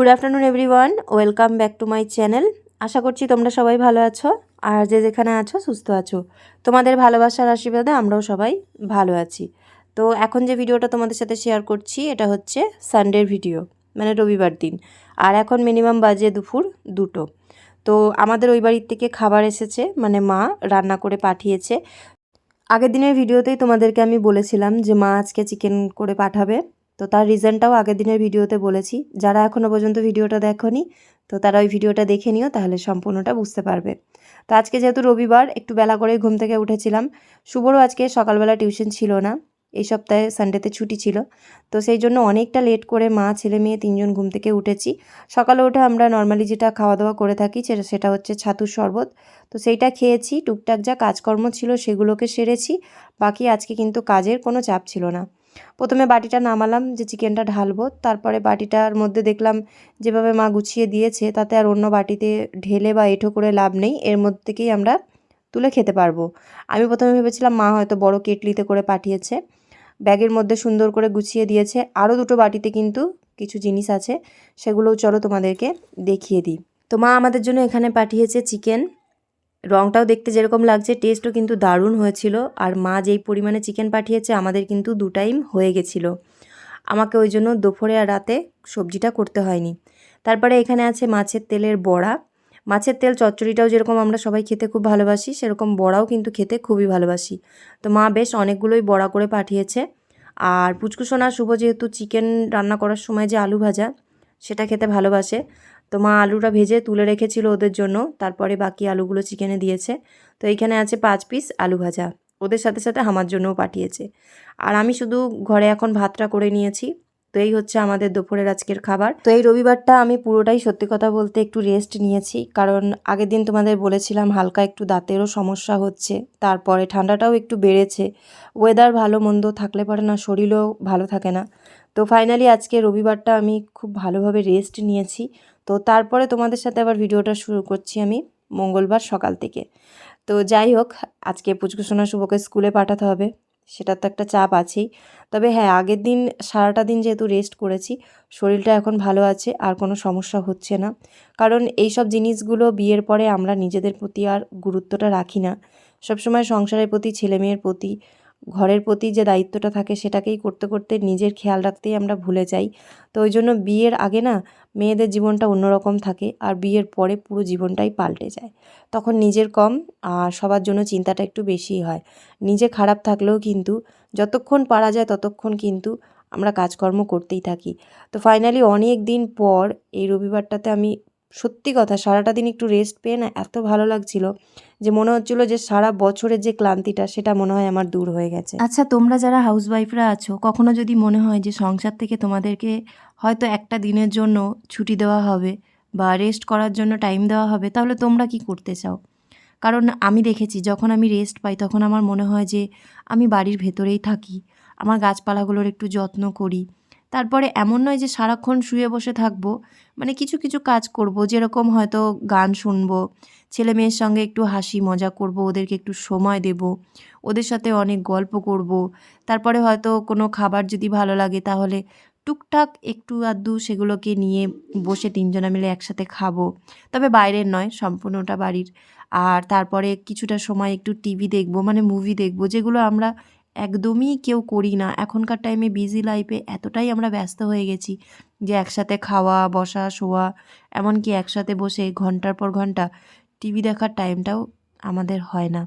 Good afternoon everyone welcome back to my channel আশা করছি তোমরা সবাই ভালো আছো আর যে যেখানে আছো, সুস্থ আছো। তোমাদের ভালোবাসার আশীর্বাদে আমরাও সবাই ভালো আছি। তো এখন যে ভিডিওটা তোমাদের সাথে শেয়ার করছি, এটা হচ্ছে সানডের ভিডিও মানে রবিবার দিন। আর এখন মিনিমাম বাজে দুপুর দুটো। তো আমাদের ওই বাড়ির থেকে খাবার এসেছে মানে মা রান্না করে পাঠিয়েছে। আগের দিনের ভিডিওতেই তোমাদেরকে আমি বলেছিলাম যে মা আজকে চিকেন করে পাঠাবে। তো তার রিজনটাও আগের দিনের ভিডিওতে বলেছি। যারা এখনও পর্যন্ত ভিডিওটা দেখনি, তো তারা ওই ভিডিওটা দেখে নিও, তাহলে সম্পূর্ণটা বুঝতে পারবে। তো আজকে যেহেতু রবিবার, একটু বেলা করে ঘুম থেকে উঠেছিলাম। শুভরও আজকে সকালবেলা টিউশন ছিল না, এই সপ্তাহে সানডেতে ছুটি ছিল। তো সেই জন্য অনেকটা লেট করে মা, ছেলে, মেয়ে তিনজন ঘুম থেকে উঠেছি। সকালে উঠে আমরা নর্মালি যেটা খাওয়া দাওয়া করে থাকি, সেটা সেটা হচ্ছে ছাতুর শরবত। তো সেইটা খেয়েছি, টুকটাক যা কাজকর্ম ছিল সেগুলোকে সেরেছি, বাকি আজকে কিন্তু কাজের কোনো চাপ ছিল না। প্রথমে বাটিটা নামালাম, যে চিকেনটা ঢালবো। তারপরে বাটিটার মধ্যে দেখলাম যেভাবে মা গুছিয়ে দিয়েছে, তাতে আর অন্য বাটিতে ঢেলে বা এঁঠো করে লাভ নেই। এর মধ্যে থেকেই আমরা তুলে খেতে পারব। আমি প্রথমে ভেবেছিলাম মা হয়তো বড় কেটলিতে করে পাঠিয়েছে। ব্যাগের মধ্যে সুন্দর করে গুছিয়ে দিয়েছে। আরও দুটো বাটিতে কিন্তু কিছু জিনিস আছে, সেগুলোও চলো তোমাদেরকে দেখিয়ে দিই। তো মা আমাদের জন্য এখানে পাঠিয়েছে চিকেন। রঙটাও দেখতে যেরকম লাগছে টেস্টও কিন্তু দারুণ হয়েছিল। আর মা যেই পরিমাণে চিকেন পাঠিয়েছে, আমাদের কিন্তু দু টাইম হয়ে গেছিল। আমাকে ওই জন্য দুপুরে আর রাতে সবজিটা করতে হয়নি। তারপরে এখানে আছে মাছের তেলের বড়া। মাছের তেল চচ্চড়িটাও যেরকম আমরা সবাই খেতে খুব ভালোবাসি, সেরকম বড়াও কিন্তু খেতে খুবই ভালোবাসি। তো মা বেশ অনেকগুলোই বড়া করে পাঠিয়েছে। আর পুচকুসোনা শুভ যেহেতু চিকেন রান্না করার সময় যে আলু ভাজা, সেটা খেতে ভালোবাসে। তো মা আলুটা ভেজে তুলে রেখেছিল ওদের জন্য। তারপরে বাকি আলুগুলো চিকেনে দিয়েছে। তো এইখানে আছে পাঁচ পিস আলু ভাজা। ওদের সাথে সাথে আমার জন্যও পাঠিয়েছে। আর আমি শুধু ঘরে এখন ভাতটা করে নিয়েছি। তো এই হচ্ছে আমাদের দুপুরের আজকের খাবার। তো এই রবিবারটা আমি পুরোটাই সত্যি কথা বলতে একটু রেস্ট নিয়েছি। কারণ আগের দিন তোমাদের বলেছিলাম হালকা একটু দাঁতেরও সমস্যা হচ্ছে। তারপরে ঠান্ডাটাও একটু বেড়েছে। ওয়েদার ভালো মন্দ থাকলে পরে না, শরীরও ভালো থাকে না। তো ফাইনালি আজকে রবিবারটা আমি খুব ভালোভাবে রেস্ট নিয়েছি। তো তারপরে তোমাদের সাথে আবার ভিডিওটা শুরু করছি আমি মঙ্গলবার সকাল থেকে। তো যাই হোক, আজকে পুচকুসোনা শুভকে স্কুলে পাঠাতে হবে, সেটার তো একটা চাপ আছেই। তবে হ্যাঁ আগের দিন সারাটা দিন যেহেতু রেস্ট করেছি, শরীরটা এখন ভালো আছে, আর কোনো সমস্যা হচ্ছে না। কারণ এই সব জিনিসগুলো বিয়ের পরে আমরা নিজেদের প্রতি আর গুরুত্বটা রাখি না। সবসময় সংসারের প্রতি ছেলে মেয়ের প্রতি ঘরের প্রতি যে দায়িত্বটা থাকে সেটাকেই করতে করতে নিজের খেয়াল রাখতেই আমরা ভুলে যাই। তো ওই জন্য বিয়ের আগে না মেয়েদের জীবনটা অন্যরকম থাকে আর বিয়ের পরে পুরো জীবনটাই পাল্টে যায়। তখন নিজের কম আর সবার জন্য চিন্তাটা একটু বেশিই হয়। নিজে খারাপ থাকলেও কিন্তু যতক্ষণ পারা যায় ততক্ষণ কিন্তু আমরা কাজকর্ম করতেই থাকি। তো ফাইনালি অনেক দিন পর এই রবিবারটাতে আমি সত্যি কথা, সারাটা দিন একটু রেস্ট পেয়ে না এত ভালো লাগছিল যে মনে হচ্ছিল যে সারা বছরের যে ক্লান্তিটা, সেটা মনে হয় আমার দূর হয়ে গেছে। আচ্ছা তোমরা যারা হাউসওয়াইফরা আছো, কখনো যদি মনে হয় যে সংসার থেকে তোমাদেরকে হয়তো একটা দিনের জন্য ছুটি দেওয়া হবে বা রেস্ট করার জন্য টাইম দেওয়া হবে, তাহলে তোমরা কি করতে চাও? কারণ আমি দেখেছি, যখন আমি রেস্ট পাই, তখন আমার মনে হয় যে আমি বাড়ির ভেতরেই থাকি, আমার গাছপালাগুলোর একটু যত্ন করি তারপরে এমন নয় যে সারাক্ষণ শুয়ে বসে থাকব মানে কিছু কিছু কাজ করব, যেরকম হয়তো গান শুনব, ছেলে মেয়ের সঙ্গে একটু হাসি মজা করব, ওদেরকে একটু সময় দেব, ওদের সাথে অনেক গল্প করব, তারপরে হয়তো কোনো খাবার যদি ভালো লাগে তাহলে টুকটাক একটু আধটু সেগুলোকে নিয়ে বসে তিনজনা মিলে একসাথে খাব, তবে বাইরের নয়, সম্পূর্ণটা বাড়ির, আর তারপরে কিছুটা সময় একটু টিভি দেখব মানে মুভি দেখব, যেগুলো আমরা একদমই কেউ করি না। এখনকার টাইমে বিজি লাইফে এতটাই আমরা ব্যস্ত হয়ে গেছি যে একসাথে খাওয়া, বসা, শোয়া, এমনকি একসাথে বসে ঘণ্টার পর ঘণ্টা টিভি দেখার টাইমটাও আমাদের হয় না।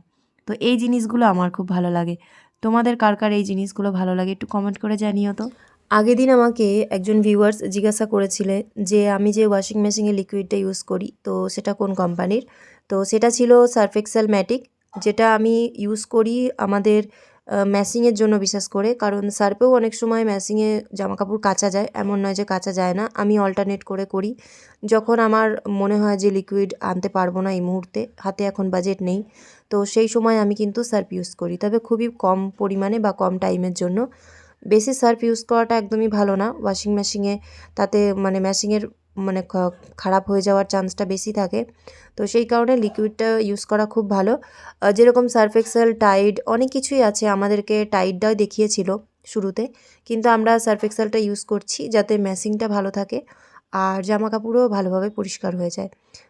তো এই জিনিসগুলো আমার খুব ভালো লাগে। তোমাদের কার কার এই জিনিসগুলো ভালো লাগে একটু কমেন্ট করে জানিও তো। আগের দিন আমাকে একজন ভিউয়ার্স জিজ্ঞাসা করেছিলে যে আমি যে ওয়াশিং মেশিনে লিকুইডটা ইউজ করি, তো সেটা কোন কোম্পানির তো সেটা ছিল সার্ফ এক্সেল ম্যাটিক যেটা আমি ইউজ করি আমাদের ম্যাসিংয়ের জন্য বিশেষ করে। কারণ সার্ফেও অনেক সময় ম্যাসিংয়ে জামা কাপড় কাচা যায়, এমন নয় যে কাচা যায় না। আমি অল্টারনেট করে করি। যখন আমার মনে হয় যে লিকুইড আনতে পারব না এই মুহূর্তে, হাতে এখন বাজেট নেই, তো সেই সময় আমি কিন্তু সার্ফ ইউজ করি। তবে খুবই কম পরিমাণে বা কম টাইমের জন্য। বেশি সার্ফ ইউজ করাটা একদমই ভালো না। ওয়াশিং মেশিনে তাতে মানে মেশিনের মানে খারাপ হয়ে যাওয়ার চান্সটা বেশি থাকে। তো সেই কারণে লিকুইডটা ইউজ করা খুব ভালো। যেরকম সার্ফ এক্সেল টাইড অনেক কিছুই আছে আমাদেরকে টাইডটাও দেখিয়েছিল শুরুতে। কিন্তু আমরা সার্ফ এক্সেলটা ইউজ করছি যাতে ম্যাসিংটা ভালো থাকে আর জামা কাপড়ও ভালোভাবে পরিষ্কার হয়ে যায়।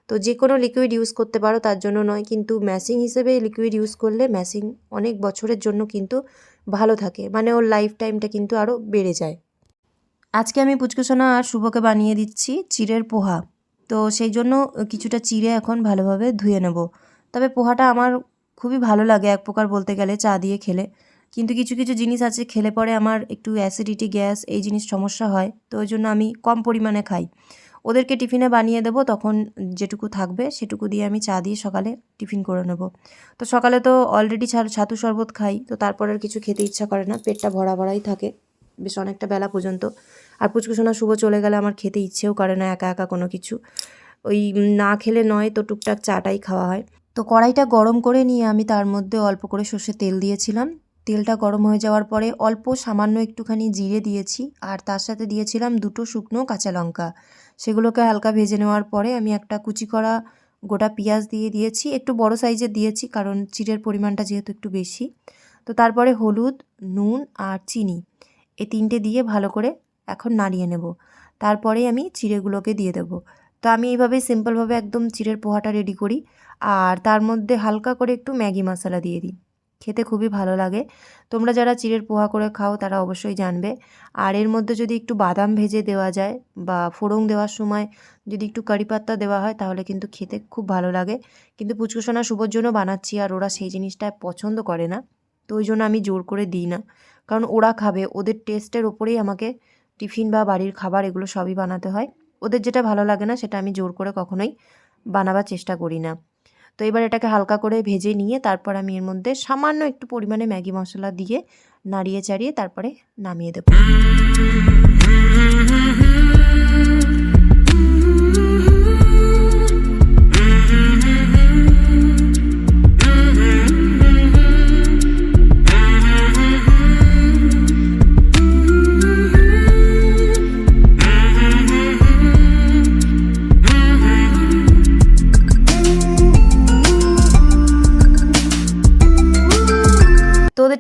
তো যে কোনো লিকুইড ইউজ করতে পারো, তার জন্য নয়, কিন্তু ম্যাসিং হিসেবে লিকুইড ইউজ করলে ম্যাসিং অনেক বছরের জন্য কিন্তু ভালো থাকে। মানে ওর লাইফ টাইমটা কিন্তু আরও বেড়ে যায়। আজকে আমি পুচকুসোনা আর শুভকে বানিয়ে দিচ্ছি চিড়ের পোহা। তো সেই জন্য কিছুটা চিড়ে এখন ভালোভাবে ধুয়ে নেব। তবে পোহাটা আমার খুবই ভালো লাগে এক প্রকার বলতে গেলে চা দিয়ে খেলে। কিন্তু কিছু কিছু জিনিস আছে, খেলে পরে আমার একটু অ্যাসিডিটি, গ্যাস এই জিনিস সমস্যা হয়, তো ওই জন্য আমি কম পরিমাণে খাই। ওদেরকে টিফিনে বানিয়ে দেবো, তখন যেটুকু থাকবে সেটুকু দিয়ে আমি চা দিয়ে সকালে টিফিন করে নেব। তো সকালে তো অলরেডি ছাতু শরবত খাই, তো তারপর আর কিছু খেতে ইচ্ছা করে না, পেটটা ভরা ভরাই থাকে, বেশ অনেকটা বেলা পর্যন্ত। আর পুচকুসোনা শুভ চলে গেলে আমার খেতে ইচ্ছেও করে না একা একা কোনো কিছু। ওই না খেলে নয় তো টুকটাক চাটাই খাওয়া হয়। তো কড়াইটা গরম করে নিয়ে আমি তার মধ্যে অল্প করে সর্ষে তেল দিয়েছিলাম। তেলটা গরম হয়ে যাওয়ার পরে অল্প সামান্য একটুখানি জিরে দিয়েছি আর তার সাথে দিয়েছিলাম দুটো শুকনো কাঁচা লঙ্কা। সেগুলোকে হালকা ভেজে নেওয়ার পরে আমি একটা কুচি করা গোটা পেঁয়াজ দিয়ে দিয়েছি। একটু বড় সাইজের দিয়েছি কারণ চিড়ের পরিমাণটা যেহেতু একটু বেশি। তো তারপরে হলুদ, নুন আর চিনি। এই তিনটে দিয়ে ভালো করে এখন নাড়িয়ে নেব। তারপরেই আমি চিড়েগুলোকে দিয়ে দেবো। তো আমি এইভাবে সিম্পলভাবে একদম চিড়ের পোহাটা রেডি করি। আর তার মধ্যে হালকা করে একটু ম্যাগি মশলা দিয়ে দিই। খেতে খুবই ভালো লাগে। তোমরা যারা চিড়ের পোহা করে খাও, তারা অবশ্যই জানবে। আর এর মধ্যে যদি একটু বাদাম ভেজে দেওয়া যায় বা ফোড়ং দেওয়ার সময় যদি একটু কারি পাত্তা দেওয়া হয়, তাহলে কিন্তু খেতে খুব ভালো লাগে। কিন্তু পুচকুসোনা শুভর জন্য বানাচ্ছি আর ওরা সেই জিনিসটা পছন্দ করে না। তো ওই জন্য আমি জোর করে দিই না। কারণ ওরা খাবে। ওদের টেস্টের ওপরেই আমাকে টিফিন বা বাড়ির খাবার এগুলো সবই বানাতে হয়। ওদের যেটা ভালো লাগে না সেটা আমি জোর করে কখনোই বানাবার চেষ্টা করি না। তো এবার এটাকে হালকা করে ভেজে নিয়ে তারপর আমি এর মধ্যে সামান্য একটু পরিমাণে ম্যাগি মশলা দিয়ে নাড়িয়ে চাড়িয়ে তারপরে নামিয়ে দেবো।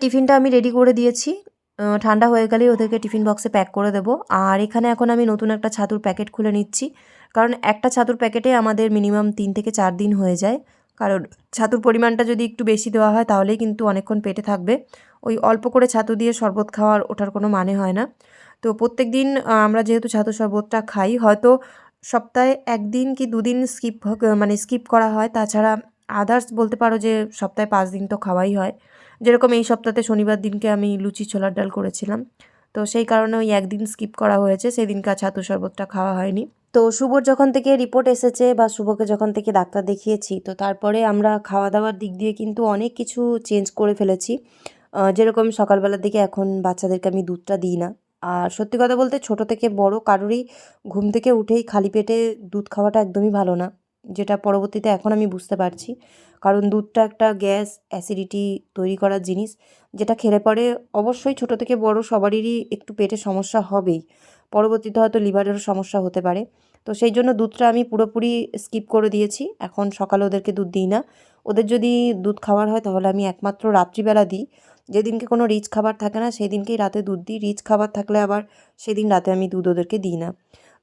টিফিনটা আমি রেডি করে দিয়েছি। ঠান্ডা হয়ে গেলেই ওদেরকে টিফিন বক্সে প্যাক করে দেবো। আর এখানে এখন আমি নতুন একটা ছাতুর প্যাকেট খুলে নিচ্ছি। কারণ একটা ছাতুর প্যাকেটে আমাদের মিনিমাম তিন থেকে চার দিন হয়ে যায়। কারণ ছাতুর পরিমাণটা যদি একটু বেশি দেওয়া হয়, তাহলেই কিন্তু অনেকক্ষণ পেটে থাকবে। ওই অল্প করে ছাতু দিয়ে শরবত খাওয়ার ওঠার কোনো মানে হয় না। তো প্রত্যেক দিন আমরা যেহেতু ছাতু শরবতটা খাই, হয়তো সপ্তাহে একদিন কি দুদিন স্কিপ মানে স্কিপ করা হয়। তাছাড়া আদার্স বলতে পারো যে সপ্তাহে পাঁচ দিন তো খাওয়াই হয়। যেরকম এই সপ্তাহে শনিবার দিনকে আমি লুচি, ছোলার ডাল করেছিলাম। তো সেই কারণে ওই একদিন স্কিপ করা হয়েছে সেই দিনকে আর ছাতু শরবতটা খাওয়া হয়নি। তো শুভর যখন থেকে রিপোর্ট এসেছে বা শুভকে যখন থেকে ডাক্তার দেখিয়েছি, তো তারপরে আমরা খাওয়া দাওয়ার দিক দিয়ে কিন্তু অনেক কিছু চেঞ্জ করে ফেলেছি। যেরকম সকালবেলার দিকে এখন বাচ্চাদেরকে আমি দুধটা দিই না। আর সত্যি কথা বলতে ছোট থেকে বড় কারোরই ঘুম থেকে উঠেই খালি পেটে দুধ খাওয়াটা একদমই ভালো না। যেটা পরবর্তীতে এখন আমি বুঝতে পারছি। কারণ দুধটা একটা গ্যাস, অ্যাসিডিটি তৈরি করার জিনিস, যেটা খেলে পরে অবশ্যই ছোট থেকে বড় সবারই একটু পেটে সমস্যা হবেই। পরবর্তীতে হয়তো লিভারেরও সমস্যা হতে পারে। তো সেই জন্য দুধটা আমি পুরোপুরি স্কিপ করে দিয়েছি। এখন সকালে ওদেরকে দুধ দিই না। ওদের যদি দুধ খাওয়ার হয় তাহলে আমি একমাত্র রাত্রিবেলা দিই। যেদিনকে কোনো রিচ খাবার থাকে না সেই দিনকেই রাতে দুধ দিই। রিচ খাবার থাকলে আবার সেদিন রাতে আমি দুধ ওদেরকে দিই না।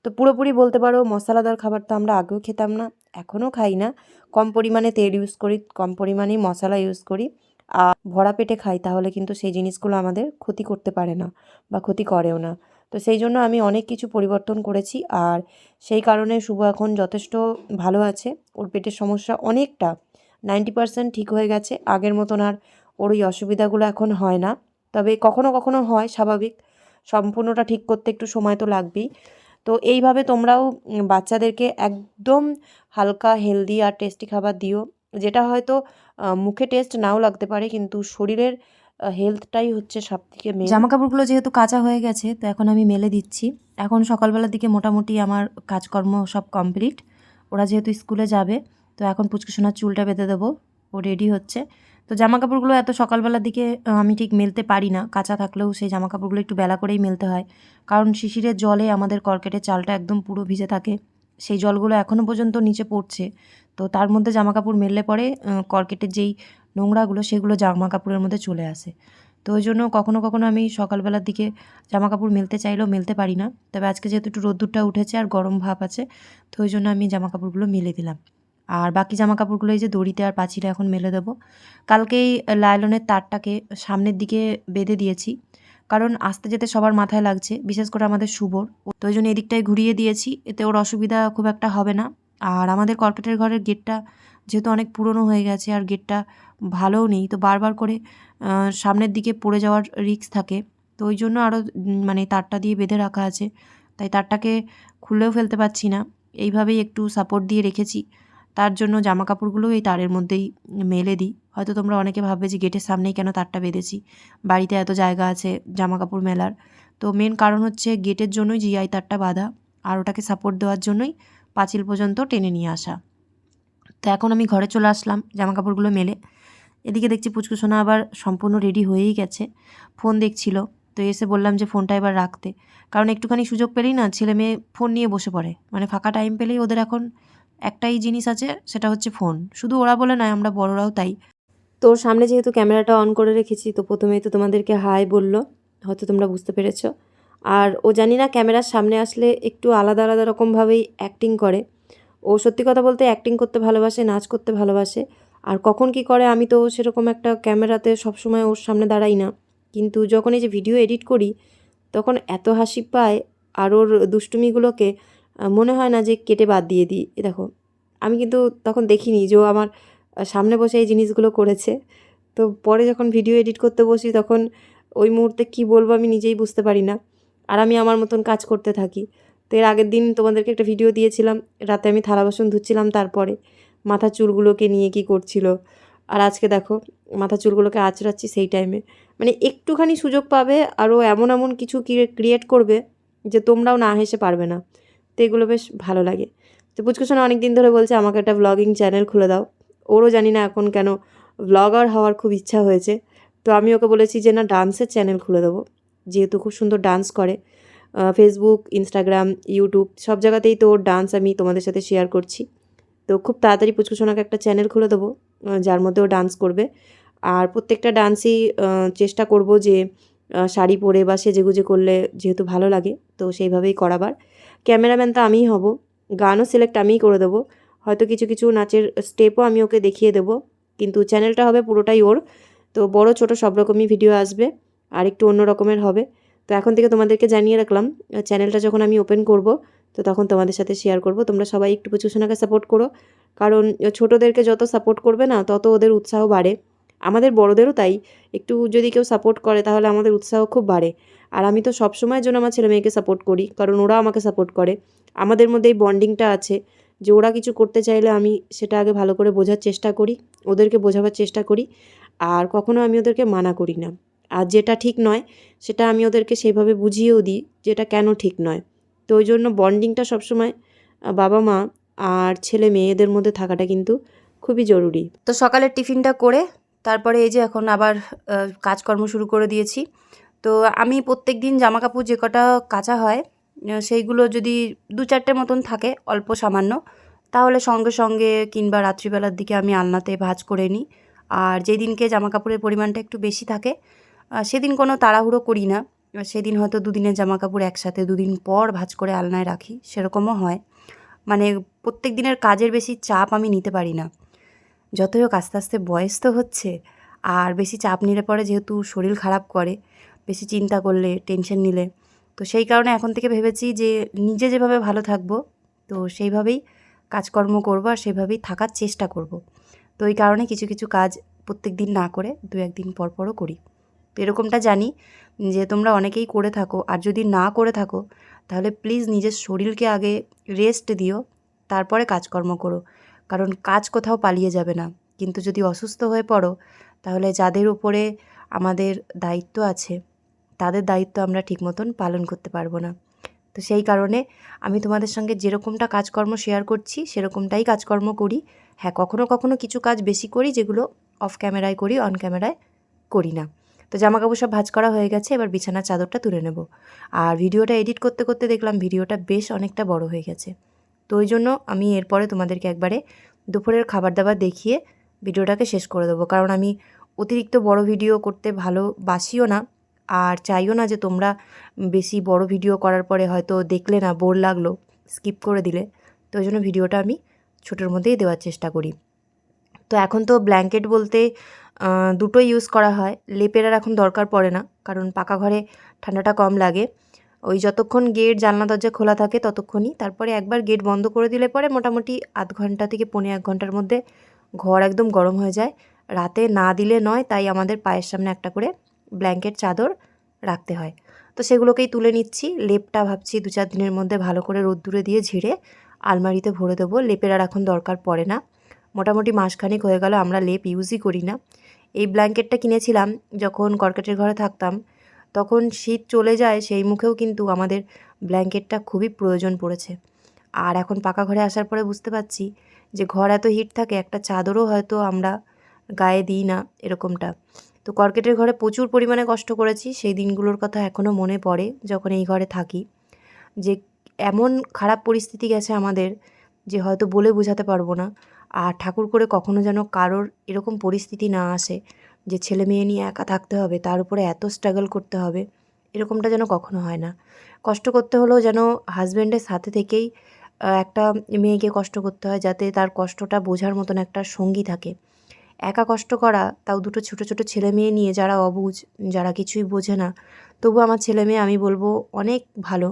তো পুরোপুরি বলতে পারো মশলাদার খাবার তো আমরা আগেও খেতাম না, এখনও খাই না। কম পরিমাণে তেল ইউজ করি, কম পরিমাণেই মশলা ইউজ করি। আর ভরা পেটে খাই তাহলে কিন্তু সেই জিনিসগুলো আমাদের ক্ষতি করতে পারে না বা ক্ষতি করেও না। তো সেই জন্য আমি অনেক কিছু পরিবর্তন করেছি আর সেই কারণে শুভ এখন যথেষ্ট ভালো আছে। ওর পেটের সমস্যা অনেকটা নাইনটি পার্সেন্ট ঠিক হয়ে গেছে। আগের মতন আর ওর ওই অসুবিধাগুলো এখন হয় না। তবে কখনো কখনো হয়, স্বাভাবিক। সম্পূর্ণটা ঠিক করতে একটু সময় তো লাগবেই। তো এইভাবে তোমরাও বাচ্চাদেরকে একদম হালকা হেলদি আর টেস্টি খাবার দিও, যেটা হয়তো মুখে টেস্ট নাও লাগতে পারে, কিন্তু শরীরের হেলথটাই হচ্ছে সব থেকে মেন জামা কাপড়গুলো যেহেতু কাঁচা হয়ে গেছে, তো এখন আমি মেলে দিচ্ছি। এখন সকালবেলার দিকে মোটামুটি আমার কাজকর্ম সব কমপ্লিট ওরা যেহেতু স্কুলে যাবে, তো এখন পুচকুসোনার চুলটা বেঁধে দেবো, ও রেডি হচ্ছে। তো জামা কাপড়গুলো এত সকালবেলার দিকে আমি ঠিক মেলতে পারি না। কাঁচা থাকলেও সেই জামা কাপড়গুলো একটু বেলা করেই মেলতে হয়। কারণ শিশিরের জলে আমাদের কর্কেটের চালটা একদম পুরো ভিজে থাকে। সেই জলগুলো এখনও পর্যন্ত নিচে পড়ছে। তো তার মধ্যে জামা কাপড় মেললে পরে কর্কেটের যেই নোংরাগুলো, সেগুলো জামা কাপড়ের মধ্যে চলে আসে। তো ওই জন্য কখনো কখনো আমি সকালবেলার দিকে জামা কাপড় মেলতে চাইলেও মেলতে পারি না। তবে আজকে যেহেতু একটু রোদ্দুরটা উঠেছে আর গরম ভাব আছে, তো ওই জন্য আমি জামা কাপড়গুলো মেলে দিলাম। আর বাকি জামা কাপড়গুলো এই যে দড়িতে আর পাঁচিলে এখন মেলে দেবো। কালকেই লাইলনের তারটাকে সামনের দিকে বেঁধে দিয়েছি। কারণ আসতে যেতে সবার মাথায় লাগছে, বিশেষ করে আমাদের শুভর তো ওই জন্য এদিকটায় ঘুরিয়ে দিয়েছি, এতে ওর অসুবিধা খুব একটা হবে না। আর আমাদের কর্কেটের ঘরের গেটটা যেহেতু অনেক পুরনো হয়ে গেছে আর গেটটা ভালোও নেই, তো বারবার করে সামনের দিকে পড়ে যাওয়ার রিস্ক থাকে। তো ওই জন্য আরও মানে তারটা দিয়ে বেঁধে রাখা আছে। তাই তারটাকে খুলেও ফেলতে পারছি না। এইভাবেই একটু সাপোর্ট দিয়ে রেখেছি। তার জন্য জামা কাপড়গুলো এই তারের মধ্যেই মেলে দিই। হয়তো তোমরা অনেকে ভাববে যে গেটের সামনেই কেন তারটা বেঁধেছি? বাড়িতে এত জায়গা আছে জামা কাপড় মেলার। তো মেন কারণ হচ্ছে গেটের জন্যই জিআই তারটা বাঁধা আর ওটাকে সাপোর্ট দেওয়ার জন্যই পাঁচিল পর্যন্ত টেনে নিয়ে আসা। তো এখন আমি ঘরে চলে আসলাম জামা কাপড়গুলো মেলে। এদিকে দেখছি পুচকুসোনা আবার সম্পূর্ণ রেডি হয়েই গেছে। ফোন দেখছিল। তো এসে বললাম যে ফোনটা এবার রাখতে। কারণ একটুখানি সুযোগ পেলেই না ছেলে মেয়ে ফোন নিয়ে বসে পড়ে। মানে ফাঁকা টাইম পেলেই ওদের এখন একটাই জিনিস আছে, সেটা হচ্ছে ফোন। শুধু ওরা বলে নয়, আমরা বড়রাও তাই। তোর সামনে যেহেতু ক্যামেরাটা অন করে রেখেছি, তো প্রথমেই তো তোমাদেরকে হাই বলল, হয়তো তোমরা বুঝতে পেরেছ। আর ও জানি না ক্যামেরার সামনে আসলে একটু আলাদা আলাদা রকমভাবেই অ্যাক্টিং করে। ও সত্যি কথা বলতে অ্যাক্টিং করতে ভালোবাসে, নাচ করতে ভালোবাসে। আর কখন কি করে আমি তো সেরকম একটা ক্যামেরাতে সবসময় ওর সামনে দাঁড়াই না। কিন্তু যখন এই যে ভিডিও এডিট করি, তখন এত হাসি পায়, আর ওর দুষ্টুমিগুলোকে মনে হয় না যে কেটে বাদ দিয়ে দিই। এ দেখো, আমি কিন্তু তখন দেখিনি যে ও আমার সামনে বসে এই জিনিসগুলো করেছে। তো পরে যখন ভিডিও এডিট করতে বসি তখন ওই মুহূর্তে কি বলব আমি নিজেই বুঝতে পারি না। আর আমি আমার মতন কাজ করতে থাকি। তো এর আগের দিন তোমাদেরকে একটা ভিডিও দিয়েছিলাম, রাতে আমি থালা বাসন ধুচ্ছিলাম তারপরে। মাথা চুলগুলোকে নিয়ে কি করছিল? আর আজকে দেখো, মাথা চুলগুলোকে আঁচড়াচ্ছি সেই টাইমে মানে একটুখানি সুযোগ পাবে, আরও এমন এমন কিছু ক্রিয়েট করবে যে তোমরাও না হেসে পারবে না। তো এগুলো বেশ ভালো লাগে। তো পুচকুসোনা অনেক দিন ধরে বলছে, আমাকে একটা ব্লগিং চ্যানেল খুলে দাও। ওরও জানি না এখন কেন ব্লগার হওয়ার খুব ইচ্ছা হয়েছে। তো আমি ওকে বলেছি যে, না ডান্সের চ্যানেল খুলে দেবো। যেহেতু খুব সুন্দর ডান্স করে ফেসবুক ইনস্টাগ্রাম ইউটিউব সব জায়গাতেই তো ওর ডান্স আমি তোমাদের সাথে শেয়ার করছি। তো খুব তাড়াতাড়ি পুচকুসোনাকে একটা চ্যানেল খুলে দেবো যার মধ্যে ও ডান্স করবে। আর প্রত্যেকটা ডান্সই চেষ্টা করব যে শাড়ি পরে বা সেজেগুজে করলে যেহেতু ভালো লাগে, তো সেইভাবেই করাবার। ক্যামেরাম্যান তো আমিই হব। গানও সিলেক্ট আমিই করে দেবো। হয়তো কিছু কিছু নাচের স্টেপও আমি ওকে দেখিয়ে দেবো। কিন্তু চ্যানেলটা হবে পুরোটাই ওর। তো বড় ছোট সব রকমই ভিডিও আসবে। আর একটু অন্য রকমের হবে। তো এখন থেকে তোমাদেরকে জানিয়ে রাখলাম চ্যানেলটা যখন আমি ওপেন করব, তো তখন তোমাদের সাথে শেয়ার করব। তোমরা সবাই একটু পুচুসোনাকে সাপোর্ট করো। কারণ ছোটোদেরকে যত সাপোর্ট করবে না, তত ওদের উৎসাহ বাড়ে। আমাদের বড়দেরও তাই। একটু যদি কেউ সাপোর্ট করে, তাহলে আমাদের উৎসাহ খুব বাড়ে। আর আমি তো সব সময়ের জন্য আমার ছেলে মেয়েকে সাপোর্ট করি, কারণ ওরা আমাকে সাপোর্ট করে। আমাদের মধ্যে এই বন্ডিংটা আছে যে ওরা কিছু করতে চাইলে আমি সেটা আগে ভালো করে বোঝার চেষ্টা করি, ওদেরকে বোঝাবার চেষ্টা করি, আর কখনো আমি ওদেরকে মানা করি না। আর যেটা ঠিক নয়, সেটা আমি ওদেরকে সেইভাবে বুঝিয়েও দিই যেটা কেন ঠিক নয়। তো ওই জন্য বন্ডিংটা সবসময় বাবা মা আর ছেলে মেয়েদের মধ্যে থাকাটা কিন্তু খুবই জরুরি। তো সকালের টিফিনটা করে, তারপরে এই যে এখন আবার কাজকর্ম শুরু করে দিয়েছি। তো আমি প্রত্যেক দিন জামা কাপড় যে কটা কাঁচা হয় সেইগুলো যদি দু চারটে মতন থাকে, অল্প সামান্য, তাহলে সঙ্গে সঙ্গে কিংবা রাত্রিবেলার দিকে আমি আলনাতে ভাঁজ করে নিই। আর যেদিনকে জামা কাপড়ের পরিমাণটা একটু বেশি থাকে সেদিন কোনো তাড়াহুড়ো করি না। সেদিন হয়তো দুদিনের জামা কাপড় একসাথে দুদিন পর ভাঁজ করে আলনায় রাখি, সেরকমও হয়। মানে প্রত্যেক দিনের কাজের বেশি চাপ আমি নিতে পারি না। যতই হোক আস্তে আস্তে বয়স তো হচ্ছে, আর বেশি চাপ নিলে পরে যেহেতু শরীর খারাপ করে বেশি চিন্তা করলে টেনশন নিলে। তো সেই কারণে এখন থেকে ভেবেছি যে, নিজে যেভাবে ভালো থাকব, তো সেইভাবেই কাজকর্ম করব আর সেভাবেই থাকার চেষ্টা করব। তো এই কারণে কিছু কিছু কাজ প্রত্যেক দিন না করে দু একদিন পর পরও করি। তো এরকমটা জানি যে, তোমরা অনেকেই করে থাকো আর যদি না করে থাকো, তাহলে প্লিজ নিজের শরীরকে আগে রেস্ট দিও, তারপরে কাজকর্ম করো। কারণ কাজ কোথাও পালিয়ে যাবে না। কিন্তু যদি অসুস্থ হয়ে পড়ো, তাহলে যাদের উপরে আমাদের দায়িত্ব আছে তাদের দায়িত্ব আমরা ঠিক মতন পালন করতে পারব না। তো সেই কারণে আমি তোমাদের সঙ্গে যেরকমটা কাজকর্ম শেয়ার করছি, সেরকমটাই কাজকর্ম করি। হ্যাঁ কখনো কখনো কিছু কাজ বেশি করি যেগুলো অফ ক্যামেরায় করি অন ক্যামেরায় করি না। তো জামা কাপড় সব ভাঁজ করা হয়ে গেছে, এবার বিছানার চাদরটা তুলে নেব। আর ভিডিওটা এডিট করতে করতে দেখলাম ভিডিওটা বেশ অনেকটা বড় হয়ে গেছে। তো ওই জন্য আমি এরপরে তোমাদেরকে একবারে দুপুরের খাবার দাবার দেখিয়ে ভিডিওটাকে শেষ করে দেবো। কারণ আমি অতিরিক্ত বড় ভিডিও করতে ভালোবাসিও না। আর চাইও না যে তোমরা বেশি বড় ভিডিও করার পরে হয়তো দেখলে না, বোর লাগল স্কিপ করে দিলে। তো ওই জন্য ভিডিওটা আমি ছোটোর মধ্যেই দেওয়ার চেষ্টা করি। তো এখন তো ব্ল্যাঙ্কেট বলতে দুটোই ইউজ করা হয়। লেপের আর এখন দরকার পড়ে না, কারণ পাকা ঘরে ঠান্ডাটা কম লাগে। ওই যতক্ষণ গেট জানলা, দরজা খোলা থাকে ততক্ষণই। তারপরে একবার গেট বন্ধ করে দিলে পরে মোটামুটি আধ ঘণ্টা থেকে পৌনে এক ঘণ্টার মধ্যে ঘর একদম গরম হয়ে যায়। রাতে না দিলে নয়, তাই আমাদের পায়ের সামনে একটা করে ব্ল্যাঙ্কেট চাদর রাখতে হয়। তো সেগুলোকেই তুলে নিচ্ছি। লেপটা ভাবছি দু চার দিনের মধ্যে ভালো করে রোদ্দুরে দিয়ে ঝেড়ে আলমারিতে ভরে দেবো। লেপের আর এখন দরকার পড়ে না। মোটামুটি মাসখানেক হয়ে গেল, আমরা লেপ ইউজই করি না। এই ব্ল্যাঙ্কেটটা কিনেছিলাম যখন কর্কেটের ঘরে থাকতাম, তখন শীত চলে যায়, সেই মুখেও কিন্তু আমাদের ব্ল্যাঙ্কেটটা খুবই প্রয়োজন পড়েছে। আর এখন পাকা ঘরে আসার পরে বুঝতে পারছি যে ঘর এত হিট থাকে, একটা চাদরও হয়তো আমরা গায়ে দিই না এরকমটা। তো কর্কেটের ঘরে প্রচুর পরিমাণে কষ্ট করেছি। সেই দিনগুলোর কথা এখনও মনে পড়ে যখন এই ঘরে থাকি। যে এমন খারাপ পরিস্থিতি গেছে আমাদের যে হয়তো বলে বোঝাতে পারব না। আর ঠাকুর করে কখনো যেন কারোর এরকম পরিস্থিতি না আসে যে ছেলে মেয়ে নিয়ে একা থাকতে হবে, তার উপরে এত স্ট্রাগল করতে হবে, এরকমটা যেন কখনো হয় না। কষ্ট করতে হলেও যেন হাজব্যান্ডের সাথে থেকেই একটা মেয়েকে কষ্ট করতে হয় যাতে তার কষ্টটা বোঝার মতন একটা সঙ্গী থাকে। একা কষ্ট করা, তাও দুটো ছোট ছোট ছেলে মেয়ে নিয়ে যারা অবুঝ যারা কিছুই বোঝে না। তবু আমার ছেলে মেয়ে, আমি বলব অনেক ভালো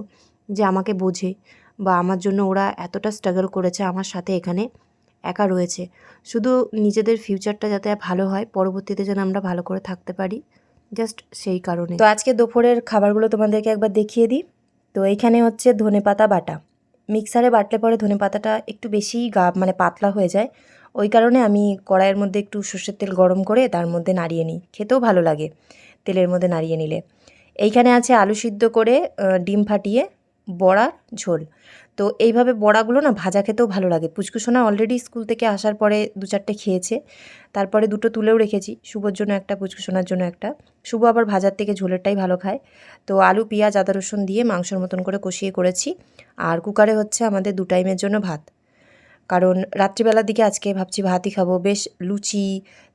যে আমাকে বোঝে বা আমার জন্য ওরা এতটা স্ট্রাগল করেছে আমার সাথে এখানে একা রয়েছে। শুধু নিজেদের ফিউচারটা যাতে ভালো হয়, পরবর্তীতে যেন আমরা ভালো করে থাকতে পারি জাস্ট সেই কারণে। তো আজকে দুপুরের খাবারগুলো তোমাদেরকে একবার দেখিয়ে দিই। তো এখানে হচ্ছে ধনেপাতা বাটা। মিক্সারে বাটলে পরে ধনেপাতাটা একটু বেশি গা মানে পাতলা হয়ে যায়। ওই কারণে আমি কড়াইয়ের মধ্যে একটু সর্ষের তেল গরম করে তার মধ্যে নাড়িয়ে নিই। খেতেও ভালো লাগে তেলের মধ্যে নাড়িয়ে নিলে। এইখানে আছে আলু সিদ্ধ করে ডিম ফাটিয়ে বড়া, ঝোল। তো এইভাবে বড়াগুলো না ভাজা খেতেও ভালো লাগে। পুচকুসোনা অলরেডি স্কুল থেকে আসার পরে দু চারটে খেয়েছে। তারপরে দুটো তুলেও রেখেছি, শুভর জন্য একটা পুচকুসোনার জন্য একটা। শুভ আবার ভাজার থেকে ঝোলেরটাই ভালো খায়। তো আলু, পেঁয়াজ, আদা, রসুন দিয়ে মাংসের মতন করে কষিয়ে করেছি। আর কুকারে হচ্ছে আমাদের দু টাইমের জন্য ভাত। কারণ রাত্রিবেলার দিকে আজকে ভাবছি ভাতই খাব। বেশ লুচি,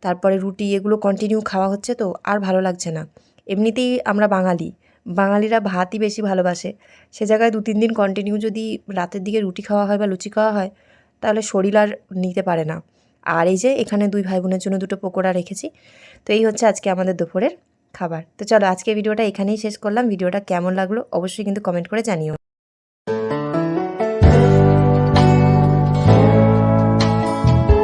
তারপরে রুটি, এগুলো কন্টিনিউ খাওয়া হচ্ছে তো, আর ভালো লাগছে না। এমনিতেই আমরা বাঙালি, বাঙালিরা ভাতই বেশি ভালোবাসে। সে জায়গায় দু তিন দিন কন্টিনিউ যদি রাতের দিকে রুটি খাওয়া হয় বা লুচি খাওয়া হয়, তাহলে শরীর আর নিতে পারে না। আর এই যে এখানে দুই ভাই বোনের জন্য দুটো পকোড়া রেখেছি, তো এই হচ্ছে আজকে আমাদের দুপুরের খাবার। তো চলো আজকে ভিডিওটা এখানেই শেষ করলাম। ভিডিওটা কেমন লাগল অবশ্যই কিন্তু কমেন্ট করে জানিও।